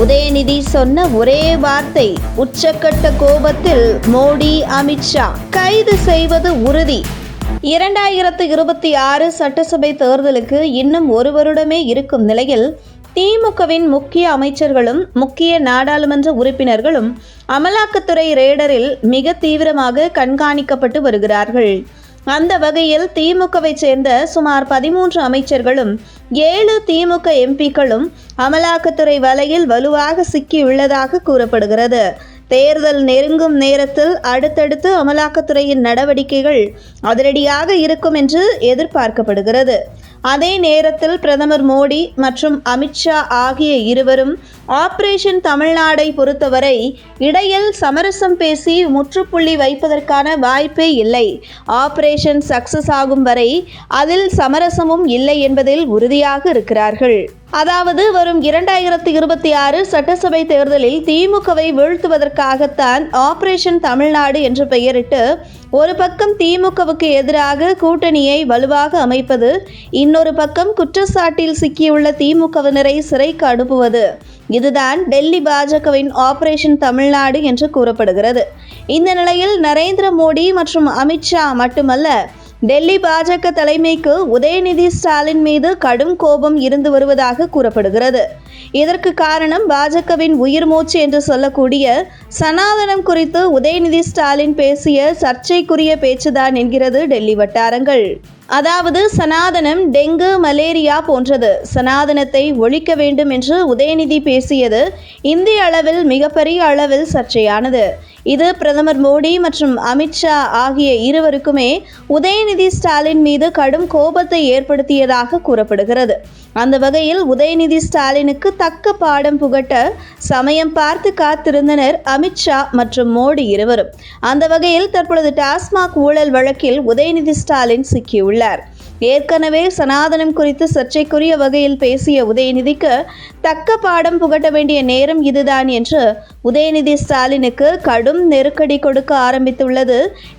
உதயநிதி சொன்ன ஒரே வார்த்தை உச்சக்கட்ட கோபத்தில் மோடி அமித்ஷா கைது செய்வது உறுதி. இரண்டாயிரத்து இருபத்தி ஆறு சட்டசபை தேர்தலுக்கு இன்னும் ஒரு வருடமே இருக்கும் நிலையில் திமுகவின் முக்கிய அமைச்சர்களும் முக்கிய நாடாளுமன்ற உறுப்பினர்களும் அமலாக்கத்துறை ரேடரில் மிக தீவிரமாக கண்காணிக்கப்பட்டு வருகிறார்கள். அந்த வகையில் திமுகவை சேர்ந்த சுமார் பதிமூன்று அமைச்சர்களும் ஏழு திமுக எம்பிக்களும் அமலாக்கத்துறை வலையில் வலுவாக சிக்கியுள்ளதாக கூறப்படுகிறது. தேர்தல் நெருங்கும் நேரத்தில் அடுத்தடுத்து அமலாக்கத்துறையின் நடவடிக்கைகள் அதிரடியாக இருக்கும் என்று எதிர்பார்க்கப்படுகிறது. அதே நேரத்தில் பிரதமர் மோடி மற்றும் அமித்ஷா ஆகிய இருவரும் ஆபரேஷன் தமிழ்நாடை பொறுத்தவரை இடையில் சமரசம் பேசி முற்றுப்புள்ளி வைப்பதற்கான வாய்ப்பே இல்லை. ஆபரேஷன் சக்சஸ் ஆகும் வரை அதில் சமரசமும் இல்லை என்பதில் உறுதியாக இருக்கிறார்கள். அதாவது வரும் இரண்டாயிரத்தி இருபத்தி ஆறு சட்டசபை தேர்தலில் திமுகவை வீழ்த்துவதற்காகத்தான் ஆபரேஷன் தமிழ்நாடு என்று பெயரிட்டு ஒரு பக்கம் திமுகவுக்கு எதிராக கூட்டணியை வலுவாக அமைப்பது இன்னொரு பக்கம் குற்றச்சாட்டில் சிக்கியுள்ள திமுகவினரை சிறைக்கு அனுப்புவது. இதுதான் டெல்லி பாஜகவின் ஆபரேஷன் தமிழ்நாடு என்று கூறப்படுகிறது. இந்த நிலையில் நரேந்திர மோடி மற்றும் அமித்ஷா மட்டுமல்ல டெல்லி பாஜக தலைமைக்கு உதயநிதி ஸ்டாலின் மீது கடும் கோபம் இருந்து வருவதாக கூறப்படுகிறது. இதற்கு காரணம் பாஜகவின் உயிர் மூச்சு என்று சொல்லக்கூடிய சனாதனம் குறித்து உதயநிதி ஸ்டாலின் பேசிய சர்ச்சைக்குரிய பேச்சுதான் என்கிறது டெல்லி வட்டாரங்கள். அதாவது சனாதனம் டெங்கு மலேரியா போன்றது. சனாதனத்தை ஒழிக்க வேண்டும் என்று உதயநிதி பேசியது இந்திய அளவில் மிகப்பெரிய அளவில் சர்ச்சையானது. இது பிரதமர் மோடி மற்றும் அமித்ஷா ஆகிய இருவருக்குமே உதயநிதி ஸ்டாலின் மீது கடும் கோபத்தை ஏற்படுத்தியதாக கூறப்படுகிறது. அந்த வகையில் உதயநிதி ஸ்டாலினுக்கு தக்க பாடம் புகட்ட சமயம் பார்த்து காத்திருந்தனர் அமித்ஷா மற்றும் மோடி இருவரும். அந்த வகையில் தற்பொழுது டாஸ்மாக் ஊழல் வழக்கில் உதயநிதி ஸ்டாலின் சிக்கியுள்ளார். ஏற்கனவே சனாதனம் குறித்து சர்ச்சைக்குரிய வகையில் பேசிய உதயநிதிக்கு தக்க பாடம் புகட்ட வேண்டிய நேரம் இதுதான் என்று உதயநிதி ஸ்டாலினுக்கு கடும் நெருக்கடி கொடுக்க ஆரம்பித்துள்ளது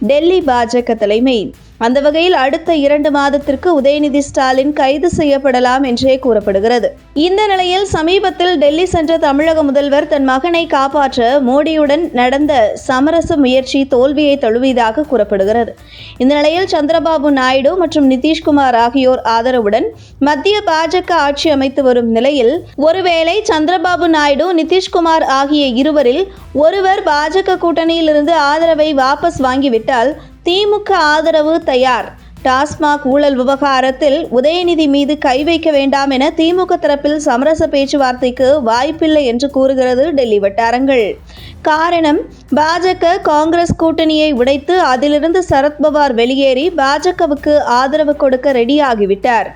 டெல்லி பாஜக தலைமை. அந்த வகையில் அடுத்த இரண்டு மாதத்திற்கு உதயநிதி ஸ்டாலின் கைது செய்யப்படலாம் என்றே கூறப்படுகிறது. இந்த நிலையில் சமீபத்தில் டெல்லி சென்ற தமிழக முதல்வர் தன் மகனை காப்பாற்ற மோடியுடன் நடந்த சமரச முயற்சி தோல்வியை தழுவியதாக கூறப்படுகிறது. இந்த நிலையில் சந்திரபாபு நாயுடு மற்றும் நிதிஷ்குமார் ஆகியோர் ஆதரவுடன் மத்திய பாஜக ஆட்சி அமைத்து வரும் நிலையில் ஒருவேளை சந்திரபாபு நாயுடு நிதிஷ்குமார் ஆகிய இருவரில் ஒருவர் பாஜக கூட்டணியிலிருந்து ஆதரவை வாபஸ் வாங்கிவிட்டால் திமுக ஆதரவு தயார். டாஸ்மாக் ஊழல் விவகாரத்தில் உதயநிதி மீது கை வைக்க வேண்டாம் என திமுக தரப்பில் சமரச பேச்சுவார்த்தைக்கு வாய்ப்பில்லை என்று கூறுகிறது டெல்லி வட்டாரங்கள். காரணம் பாஜக காங்கிரஸ் கூட்டணியை உடைத்து அதிலிருந்து சரத்பவார் வெளியேறி பாஜகவுக்கு ஆதரவு கொடுக்க ரெடியாகிவிட்டார்.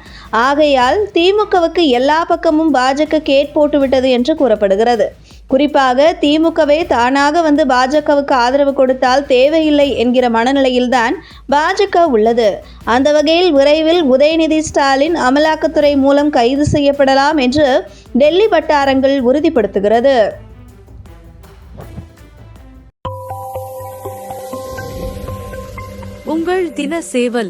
ஆகையால் திமுகவுக்கு எல்லா பக்கமும் பாஜக கேட் போட்டுவிட்டது என்று கூறப்படுகிறது. குறிப்பாக திமுகவே தானாக வந்து பாஜகவுக்கு ஆதரவு கொடுத்தால் தேவையில்லை என்கிற மனநிலையில்தான் பாஜக உள்ளது. அந்த வகையில் விரைவில் உதயநிதி ஸ்டாலின் அமலாக்கத்துறை மூலம் கைது செய்யப்படலாம் என்று டெல்லி வட்டாரங்கள் உறுதிப்படுத்துகிறது. உங்கள் தின சேவல்